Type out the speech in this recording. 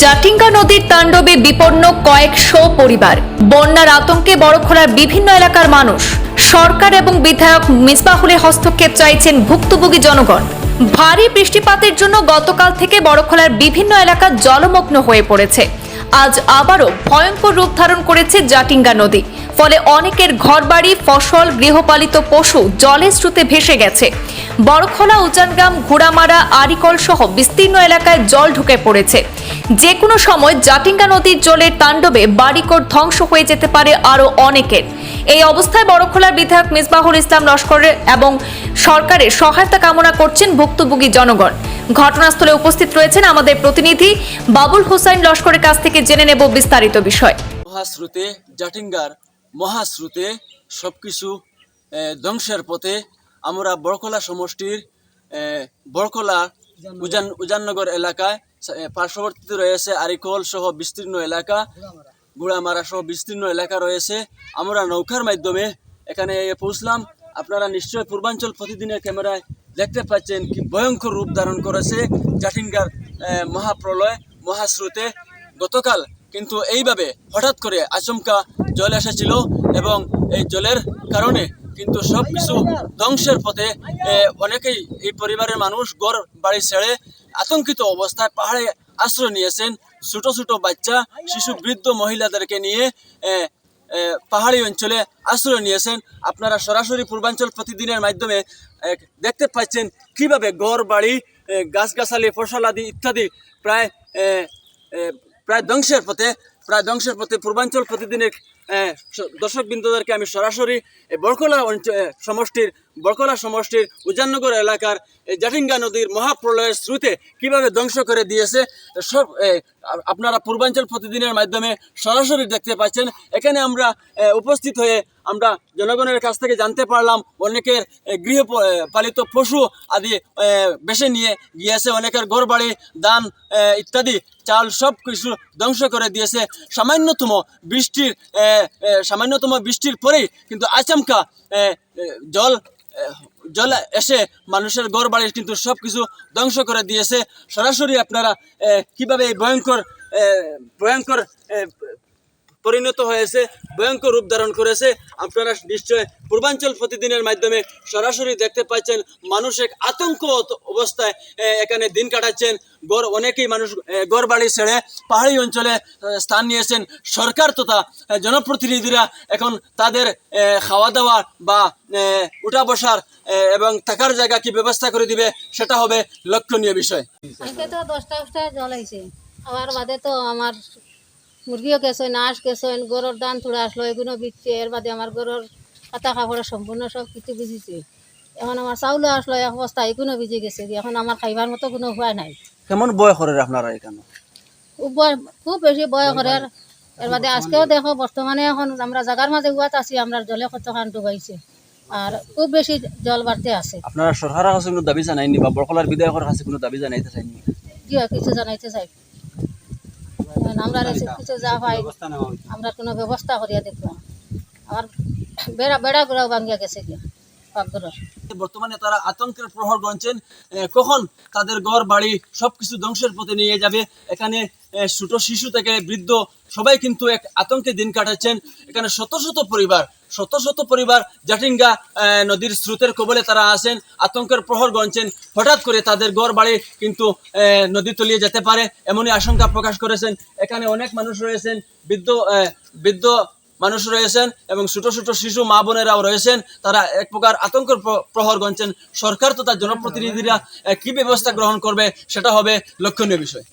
জাটিঙ্গা নদীর তাণ্ডবে বিপন্ন কয়েকশো পরিবার। বন্যার আতঙ্কে বড়খোলার বিভিন্ন এলাকার মানুষ। সরকার এবং বিধায়ক মিসবাহুলের হস্তক্ষেপ চাইছেন ভুক্তভোগী জনগণ। ভারী বৃষ্টিপাতের জন্য গতকাল থেকে বড়খোলার বিভিন্ন এলাকা জলমগ্ন হয়ে পড়েছে। আজ আবারও ভয়ঙ্কর রূপ ধারণ করেছে জাটিঙ্গা নদী। ফলে অনেকের ঘরবাড়ি, ফসল, গৃহপালিত পশু জলের স্রোতে ভেসে গেছে। বড়খোলা উজানগ্রাম ঘোড়ামারা আরিকল সহ বিস্তীর্ণ এলাকায় জল ঢুকে পড়েছে। যে কোনো সময় জাটিঙ্গা নদীর জলের তাণ্ডবে বাড়িঘর ধ্বংস হয়ে যেতে পারে আরও অনেকের। এই অবস্থায় বড়খোলার বিধায়ক মিসবাহুল ইসলাম লস্করের এবং সরকারের সহায়তা কামনা করছেন ভুক্তভোগী জনগণ। ঘটনাস্থলে উপস্থিত রয়েছেন আমাদের প্রতিনিধি বাবুল হোসাইন লস্করের কাছ থেকে জেনে নেব বিস্তারিত বিষয়। মহাশ্রুতে জাটিঙ্গার মহাশ্রুতে সব কিছু ধ্বংসের পথে আমরা বড়কলা সমষ্টির আহ, বড়কলা উজান উজাননগর এলাকায় পার্শ্ববর্তীতে রয়েছে আরিকল সহ বিস্তীর্ণ এলাকা। গুড়ামারা সহ বিস্তীর্ণ এলাকা রয়েছে। আমরা নৌকার মাধ্যমে এখানে পৌঁছলাম। আপনারা নিশ্চয় পূর্বাঞ্চল প্রতিদিনের ক্যামেরায় দেখতে পাচ্ছেন কি ভয়ঙ্কর রূপ ধারণ করেছে জাটিঙ্গার মহাপ্রলয় মহাস্রোতে। গতকাল কিন্তু এইভাবে হঠাৎ করে আচমকা জল এসেছিল এবং এই জলের কারণে কিন্তু সব কিছু ধ্বংসের পথে অনেকেই এই পরিবারের মানুষ গড় বাড়ি ছেড়ে আতঙ্কিত অবস্থায় পাহাড়ে আশ্রয় নিয়েছেন। ছোট ছোট বাচ্চা শিশু বৃদ্ধ মহিলাদেরকে নিয়ে পাহাড়ি অঞ্চলে আশ্রয় নিয়েছেন। আপনারা সরাসরি পূর্বাঞ্চল প্রতিদিনের মাধ্যমে দেখতে পাচ্ছেন কীভাবে গড় বাড়ি গাছগাছালি ফসলাদি ইত্যাদি প্রায় প্রায় ধ্বংসের পথে প্রায় ধ্বংসের পথে পূর্বাঞ্চল প্রতিদিনের দর্শক বিন্দুদেরকে আমি সরাসরি বরকলা সমষ্টির বরকলা সমষ্টির উজাননগর এলাকার জাটিঙ্গা নদীর মহাপ্রলয়ের স্রোতে কীভাবে ধ্বংস করে দিয়েছে সব আপনারা পূর্বাঞ্চল প্রতিদিনের মাধ্যমে সরাসরি দেখতে পাচ্ছেন। এখানে আমরা উপস্থিত হয়ে আমরা জনগণের কাছ থেকে জানতে পারলাম, অনেকের গৃহ পালিত পশু আদি বেছে নিয়ে গিয়েছে, অনেকের ঘর বাড়ি দান ইত্যাদি, চাল সব কিছু ধ্বংস করে দিয়েছে। সামান্যতম বৃষ্টির সামান্যতম বৃষ্টির পরেই কিন্তু আচমকা জল জল এসে মানুষের গড় বাড়ির কিন্তু সব কিছু ধ্বংস করে দিয়েছে। সরাসরি আপনারা কীভাবে এই ভয়ঙ্কর ভয়ঙ্কর পরিণত হয়েছে, ভয়ঙ্কর রূপ ধারণ করেছে। আপনারা নিশ্চয় পূর্বাঞ্চল প্রতিদিনের মাধ্যমে সরাসরি দেখতে পাচ্ছেন মানুষ এক আতঙ্ক অবস্থায় এখানে দিন কাটাচ্ছেন। গড় অনেকেই মানুষ গড় বাড়ি ছেড়ে পাহাড়ি অঞ্চলে স্থান নিয়েছেন। সরকার তথা জনপ্রতিনিধিরা এখন তাদের খাওয়া দাওয়া বা উঠা বসার এবং থাকার জায়গা কি ব্যবস্থা করে দিবে, সেটা হবে লক্ষণীয় বিষয়। তো দশটা দশটা জল হয়েছে আমার বাদে তো আমার মুরগিও গেছেন হাঁস গেছেন গরুর দান তুলে আসলো এগুলো বিচ্ছে এর বাদে আমার গরুর পাতা কাপড় সম্পূর্ণ সব কিছু ভিজিছে। এখন আমার চাউলও আসলো এক বস্তা এগুলো ভিজে গেছে এখন আমার খাইবার মতো কোনো উপায় নাই। কেমন বয় করে আপনারা এখানে? খুব বেশি বয় করে এর বাদে আজকেও দেখো বর্তমানে এখন আমরা জাগার মাঝে উয়াত আছি আমরা জলে কত খান ডুবাইছে আর খুব বেশি জল বাড়তে আছে। আপনারা সরকারের কাছে কোনো দাবি জানাইনি বা বরকলার বিধায়কের কাছে কোনো দাবি জানাইতে চাইনি? হয় কিছু জানাইতে চাই। আমরা কিছু যা হয় আমরা কোনো ব্যবস্থা করিয়া দেখলাম আমার বেড়া বেড়া গুড়াও ভাঙিয়া গেছে গিয়া। বর্তমানে তারা আতঙ্কের প্রহর গণছেন কখন তাদের ঘর, বাড়ি সবকিছু ধ্বংসের পথে নিয়ে যাবে? এখানে ছোট শিশু থেকে বৃদ্ধ সবাই কিন্তু এক আতঙ্কে দিন কাটাচ্ছেন। এখানে শত শত পরিবার, শত শত পরিবার জাটিঙ্গা নদীর স্রোতের কবলে তারা আসেন আতঙ্কের প্রহর গণছেন হঠাৎ করে তাদের ঘর, বাড়ি কিন্তু নদী তলিয়ে যেতে পারে এমনই আশঙ্কা প্রকাশ করেছেন। এখানে অনেক মানুষ রয়েছেন, বৃদ্ধ বৃদ্ধ মানুষ রয়েছেন এবং ছোট ছোট শিশু, মা বোনেরাও রয়েছেন। তারা এক প্রকার আতঙ্কের প্রহর গণছেন সরকার তথা জনপ্রতিনিধিরা কি ব্যবস্থা গ্রহণ করবে সেটা হবে লক্ষণীয় বিষয়।